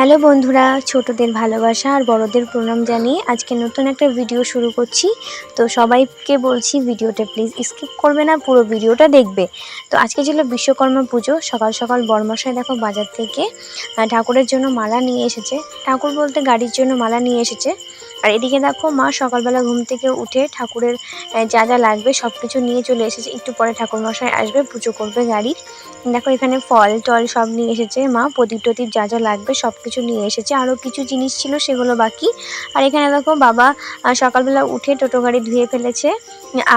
Hello বন্ধুরা, ছোটদের ভালোবাসা আর বড়দের প্রণাম জানিয়ে আজকে নতুন একটা ভিডিও শুরু করছি। তো সবাইকে বলছি ভিডিওটা প্লিজ স্কিপ করবে না, পুরো ভিডিওটা দেখবে। তো আজকে ছিল বিশ্বকর্মা পুজো, সকাল সকাল বর্মশাই দেখো বাজার থেকে ঠাকুরের জন্য মালা নিয়ে এসেছে। ঠাকুর বলতে গাড়ির জন্য মালা নিয়ে এসেছে। আর এদিকে দেখো মা সকালবেলা ঘুম থেকে উঠে ঠাকুরের যা যা লাগবে সব কিছু নিয়ে চলে এসেছে। একটু পরে ঠাকুর মশাই আসবে, পুজো করবে গাড়ির দেখো এখানে ফল টল সব নিয়ে এসেছে মা। প্রদীপ টদীপ যা যা লাগবে সব কিছু নিয়ে এসেছে। আরও কিছু জিনিস ছিল সেগুলো বাকি। আর এখানে দেখো বাবা সকালবেলা উঠে টোটো গাড়ি ধুয়ে ফেলেছে।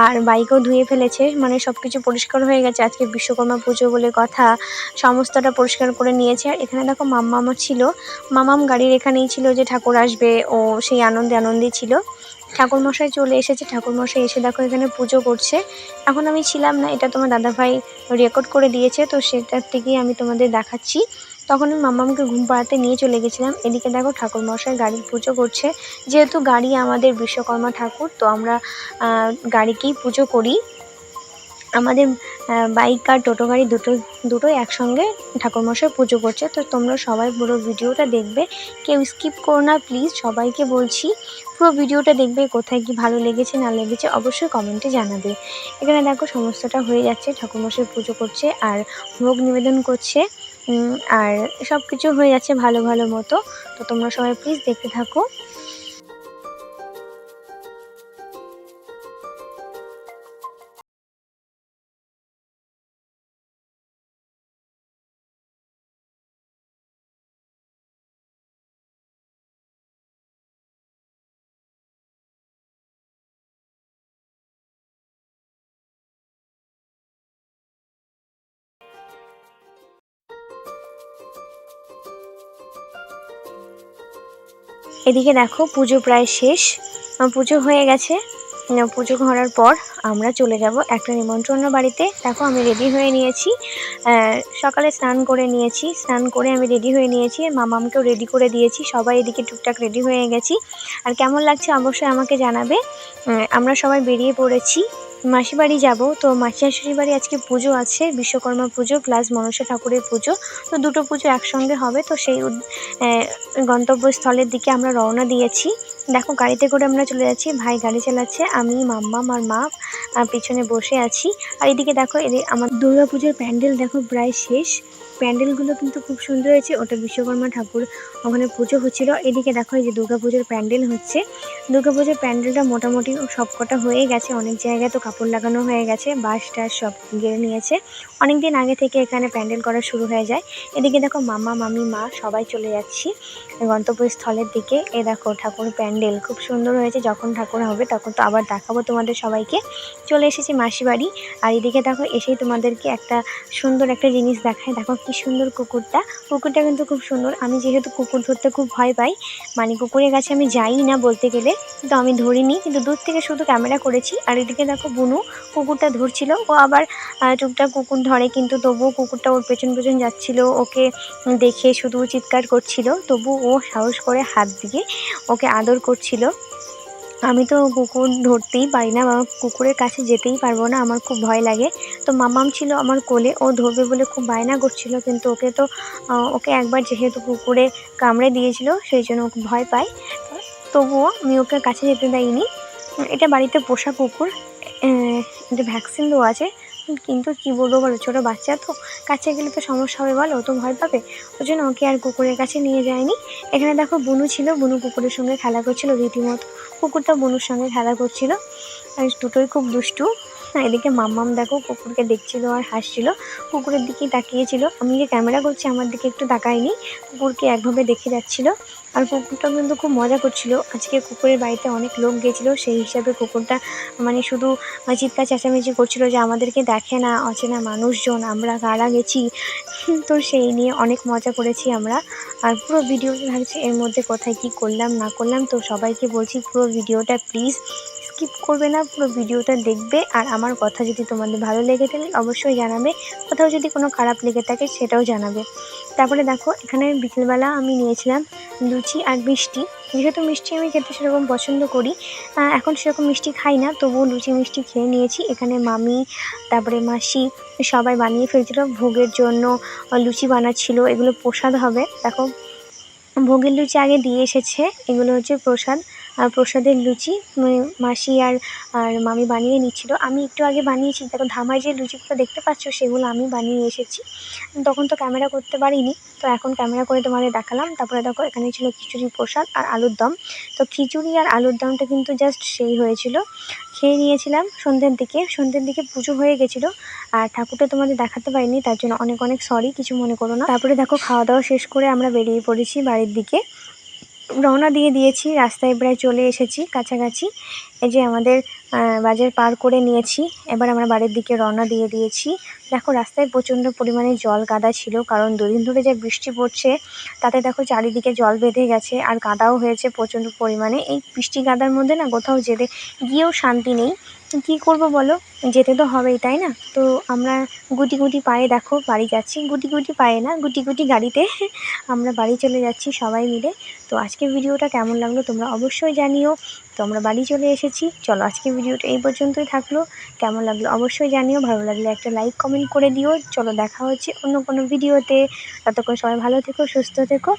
আর বাইকও ধুয়ে ফেলেছে মানে সব কিছু পরিষ্কার হয়ে গেছে। আজকে বিশ্বকর্মা পুজো বলে কথা, সমস্তটা পরিষ্কার করে নিয়েছে। আর এখানে দেখো মাম্মামও ছিল। মামাম গাড়ির এখানেই ছিল যে ঠাকুর আসবে, ও সেই আনন্দে আনন্দে ছিল। ঠাকুরমশাই চলে এসেছে। ঠাকুরমশাই এসে দেখো এখানে পুজো করছে। এখন আমি ছিলাম না, এটা তোমার দাদাভাই রেকর্ড করে দিয়েছে, তো সেটার থেকেই আমি তোমাদের দেখাচ্ছি। তখন আমি মাম্মামকে ঘুম পাড়াতে নিয়ে চলে গেছিলাম। এদিকে দেখো ঠাকুর মশাই গাড়ির পুজো করছে। যেহেতু গাড়ি আমাদের বিশ্বকর্মা ঠাকুর, তো আমরা গাড়িকেই পুজো করি। আমাদের বাইক আর টোটো গাড়ি দুটো, দুটোই একসঙ্গে ঠাকুরমশাই পুজো করছে। তো তোমরা সবাই পুরো ভিডিওটা দেখবে। কেউ স্কিপ করো না, প্লিজ সবাইকে বলছি, পুরো ভিডিওটা দেখবে কোথায় কি ভালো লেগেছে, না লেগেছে, অবশ্যই কমেন্টে জানাবে। এখানে দেখো সমস্তটা হয়ে যাচ্ছে, ঠাকুরমশাই পুজো করছে আর ভোগ নিবেদন করছে। আর সব কিছু হয়ে যাচ্ছে ভালো ভালো মতো। তো তোমরা সবাই প্লিজ দেখতে থাকো। এদিকে দেখো পুজো প্রায় শেষ। পুজো হয়ে গেছে। পুজো করার পর আমরা চলে যাব একটা নিমন্ত্রণ বাড়িতে। দেখো আমি রেডি হয়ে নিয়েছি। সকালে স্নান করে নিয়েছি। স্নান করে আমি রেডি হয়ে নিয়েছি। মামামকেও রেডি করে দিয়েছি। সবাই এদিকে টুকটাক রেডি হয়ে গেছি। আর কেমন লাগছে অবশ্যই আমাকে জানাবে। আমরা সবাই বেরিয়ে পড়েছি। মাসি বাড়ি যাব। তো মাসি শাশুড়ি বাড়ি আজকে পুজো আছে, বিশ্বকর্মা পুজো প্লাস মনসা ঠাকুরের পুজো। তো দুটো পুজো একসঙ্গে হবে, তো সেই গন্তব্যস্থলের দিকে আমরা রওনা দিয়েছি। দেখো গাড়িতে করে আমরা চলে যাচ্ছি, ভাই গাড়ি চালাচ্ছে, আমি মাম্মা আমার মা পিছনে বসে আছি। আর এদিকে দেখো এদিকে আমার দুর্গাপুজোর প্যান্ডেল দেখো প্রায় শেষ। প্যান্ডেলগুলো কিন্তু খুব সুন্দর হয়েছে। ওটা বিশ্বকর্মা ঠাকুর ওখানে পুজো হচ্ছিল। এদিকে দেখো এই যে দুর্গাপুজোর প্যান্ডেল হচ্ছে। দুর্গাপুজোর প্যান্ডেলটা মোটামুটি সবকটা হয়ে গেছে। অনেক জায়গায় তো কাপড় লাগানো হয়ে গেছে বাস টাস সব গেড়ে নিয়েছে। অনেক দিন আগে থেকে এখানে প্যান্ডেল করা শুরু হয়ে যায়। এদিকে দেখো মামা, মামি, মা সবাই চলে যাচ্ছি গন্তব্যস্থলের দিকে। এ দেখো ঠাকুর প্যান্ডেল খুব সুন্দর হয়েছে। যখন ঠাকুর হবে তখন তো আবার দেখাবো তোমাদের সবাইকে। চলে এসেছি মাসি বাড়ি। আর এদিকে দেখো এসেই তোমাদেরকে একটা সুন্দর একটা জিনিস দেখায়। দেখো কি সুন্দর কুকুরটা। কুকুরটা কিন্তু খুব সুন্দর। আমি যেহেতু কুকুর ধরতে খুব ভয় পাই মানে কুকুরের কাছে আমি যাই না বলতে গেলে, কিন্তু আমি ধরিনি। কিন্তু দূর থেকে শুধু ক্যামেরা করেছি। আর এদিকে দেখো বুনু কুকুরটা ধরছিল। ও আবার টুকটাক কুকুর ধরে, কিন্তু তবুও কুকুরটা ওর পেছন পেছন যাচ্ছিল। ওকে দেখে শুধু চিৎকার করছিল। তবু ও সাহস করে হাত দিয়ে ওকে আদর করছিল। আমি তো কুকুর ধরতেই পারি না, বা কুকুরের কাছে যেতেই পারব না, আমার খুব ভয় লাগে। তো মামাম ছিল আমার কোলে, ও ধরবে বলে খুব বায়না করছিল, কিন্তু ওকে তো ওকে একবার যেহেতু কুকুরে কামড়ে দিয়েছিল, সেই জন্য ও ভয় পায়। তবুও আমি ওকে কাছে যেতে দেয়নি এটা বাড়িতে পোষা কুকুর এটা ভ্যাকসিন দেওয়া আছে কিন্তু কি বলব বলো, ছোটো বাচ্চা তো, কাছে গেলে তো সমস্যা হবে বলো, তো ভয় পাবে? ওই জন্য ওকে আর কুকুরের কাছে নিয়ে যায়নি। এখানে দেখো বনু ছিল, বনু কুকুরের সঙ্গে খেলা করছিল রীতিমতো। কুকুরটা বনুর সঙ্গে খেলা করছিল। আর দুটোই খুব দুষ্টু। আর এদিকে মাম্মাম দেখো কুকুরকে দেখছিল আর হাসছিল। কুকুরের দিকেই তাকিয়েছিল। আমি যে ক্যামেরা করছি, আমার দিকে একটু তাকায়নি। কুকুরকে একভাবে দেখে যাচ্ছিল। আর কুকুরটা কিন্তু খুব মজা করছিল। আজকে কুকুরের বাড়িতে অনেক লোক গেছিল সেই হিসাবে কুকুরটা মানে শুধু চিৎকার চেঁচামেচি করছিল যে, আমাদেরকে দেখে না, অচেনা মানুষজন, আমরা কারা গেছি? তো সেই নিয়ে অনেক মজা করেছি আমরা। আর পুরো ভিডিও থাকছে এর মধ্যে কোথায় কি করলাম, না করলাম, তো সবাইকে বলছি পুরো ভিডিওটা প্লিজ স্কিপ করবে না, পুরো ভিডিওটা দেখবে। আর আমার কথা যদি তোমাদের ভালো লেগে থাকে, অবশ্যই জানাবে। কোথাও যদি কোনো খারাপ লেগে থাকে, সেটাও জানাবে। তারপরে দেখো, এখানে বিকেলবেলা আমি নিয়েছিলাম লুচি আর মিষ্টি। যেহেতু মিষ্টি আমি খেতে সেরকম পছন্দ করি এখন সেরকম মিষ্টি খাই না, তবুও লুচি, মিষ্টি খেয়ে নিয়েছি। এখানে মামি, তারপরে মাসি সবাই বানিয়ে ফেলছিল। ভোগের জন্য লুচি বানাচ্ছিল, এগুলো প্রসাদ হবে। দেখো, ভোগের লুচি আগে দিয়ে এসেছে, এগুলো হচ্ছে প্রসাদ। আর প্রসাদের লুচি মাসি আর আর মামি বানিয়ে নিচ্ছিল। আমি একটু আগে বানিয়েছি, দেখো ধামায় যে লুচিগুলো দেখতে পাচ্ছ সেগুলো আমি বানিয়ে এসেছি। তখন তো ক্যামেরা করতে পারিনি, তো এখন ক্যামেরা করে তোমাদের দেখালাম। তারপরে দেখো এখানে ছিল খিচুড়ি, প্রসাদ আর আলুর দম। তো খিচুড়ি আর আলুর দমটা কিন্তু জাস্ট সেই হয়েছিল। খেয়ে নিয়েছিলাম সন্ধ্যের দিকে। সন্ধ্যের দিকে পুজো হয়ে গেছিল আর ঠাকুরটা তোমাদের দেখাতে পারিনি, তার জন্য অনেক অনেক সরি কিছু মনে করো না। তারপরে দেখো খাওয়া দাওয়া শেষ করে আমরা বেরিয়ে পড়েছি বাড়ির দিকে। রওনা দিয়ে দিয়েছি, রাস্তায় প্রায় চলে এসেছি কাছাকাছি। এই যে আমাদের বাজার পার করে নিয়েছি, এবার আমরা বাড়ির দিকে রওনা দিয়ে দিয়েছি। দেখো রাস্তায় প্রচণ্ড পরিমাণে জল কাদা ছিল, কারণ দুদিন ধরে যে বৃষ্টি পড়ছে, তাতে দেখো চারিদিকে জল বেঁধে গেছে, আর কাদাও হয়েছে প্রচণ্ড পরিমাণে। এই বৃষ্টি কাদার মধ্যে না কোথাও যেতে গিয়েও শান্তি নেই। কী করব বলো? যেতে তো হবেই, তাই না? তো আমরা গুটি গুটি পায়ে দেখো, বাড়ি যাচ্ছি। গুটি গুটি পায়ে না, গুটি গুটি গাড়িতে আমরা বাড়ি চলে যাচ্ছি সবাই মিলে। তো আজকের ভিডিওটা কেমন লাগল তোমরা অবশ্যই জানিও। তো আমরা বাড়ি চলে এসেছি। চলো আজকের ভিডিওটা এই পর্যন্তই থাকল। কেমন লাগল অবশ্যই জানিও। ভালো লাগলে একটা লাইক কমেন্ট করে দিও। চলো দেখা হচ্ছে অন্য কোনো ভিডিওতে। ততক্ষণ সবাই ভালো থেকো, সুস্থ থেকো।